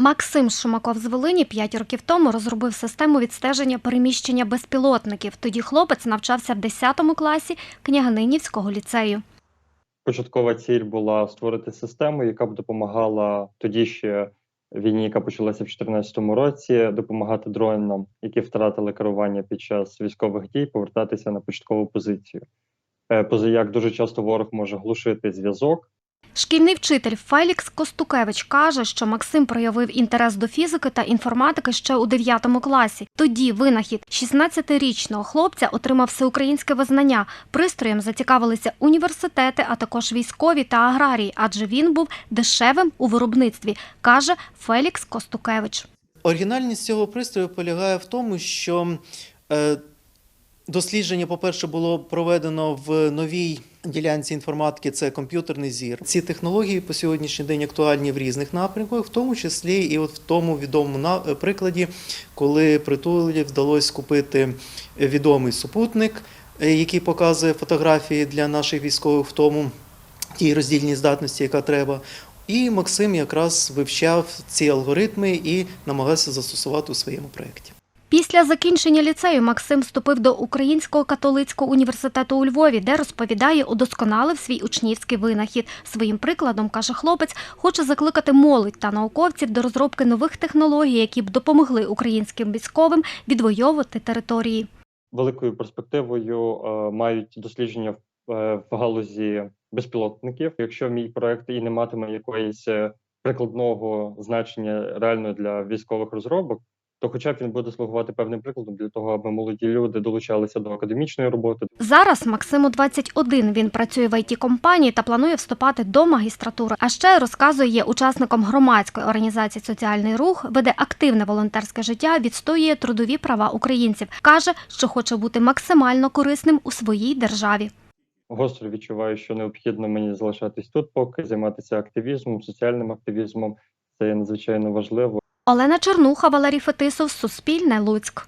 Максим Шумаков з Волині 5 років тому розробив систему відстеження переміщення безпілотників. Тоді хлопець навчався в 10 класі Княгининівського ліцею. Початкова ціль була створити систему, яка б допомагала тоді ще війні, яка почалася в 2014 році, допомагати дронам, які втратили керування під час військових дій, повертатися на початкову позицію. Е, Позаяк дуже часто ворог може глушити зв'язок, Шкільний вчитель Фелікс Костукевич каже, що Максим проявив інтерес до фізики та інформатики ще у 9 класі. Тоді винахід 16-річного хлопця отримав всеукраїнське визнання. Пристроєм зацікавилися університети, а також військові та аграрії, адже він був дешевим у виробництві, каже Фелікс Костукевич. Оригінальність цього пристрою полягає в тому, що е, дослідження, по-перше, було проведено в новій ділянці інформатики, це комп'ютерний зір. Ці технології по сьогоднішній день актуальні в різних напрямках, в тому числі і от в тому відомому е, прикладі, коли притулі вдалося купити відомий супутник, е, який показує фотографії для наших військових в тому тій роздільній здатності, яка треба. І Максим якраз вивчав ці алгоритми і намагався застосувати у своєму проєкті. Після закінчення ліцею Максим вступив до Українського католицького університету у Львові, де розповідає, удосконалив свій учнівський винахід. Своїм прикладом, каже хлопець, хоче закликати молодь та науковців до розробки нових технологій, які б допомогли українським військовим відвоювати території. великою перспективою е, мають дослідження в, е, в галузі безпілотників. Якщо мій проект і не матиме якоїсь е, прикладного значення реально для військових розробок, то хоча б він буде слугувати певним прикладом для того, аби молоді люди долучалися до академічної роботи, Зараз Максиму 21. Він працює в it компанії та планує вступати до магістратури. А ще розказує, є учасником громадської організації Соціальний рух, веде активне волонтерське життя, відстоює трудові права українців. каже, що хоче бути максимально корисним у своїй державі. гостро відчуваю, що необхідно мені залишатись тут, поки займатися активізмом, соціальним активізмом. Це є надзвичайно важливо. Олена Чернуха, Валерій Фетисов, Суспільне, Луцьк.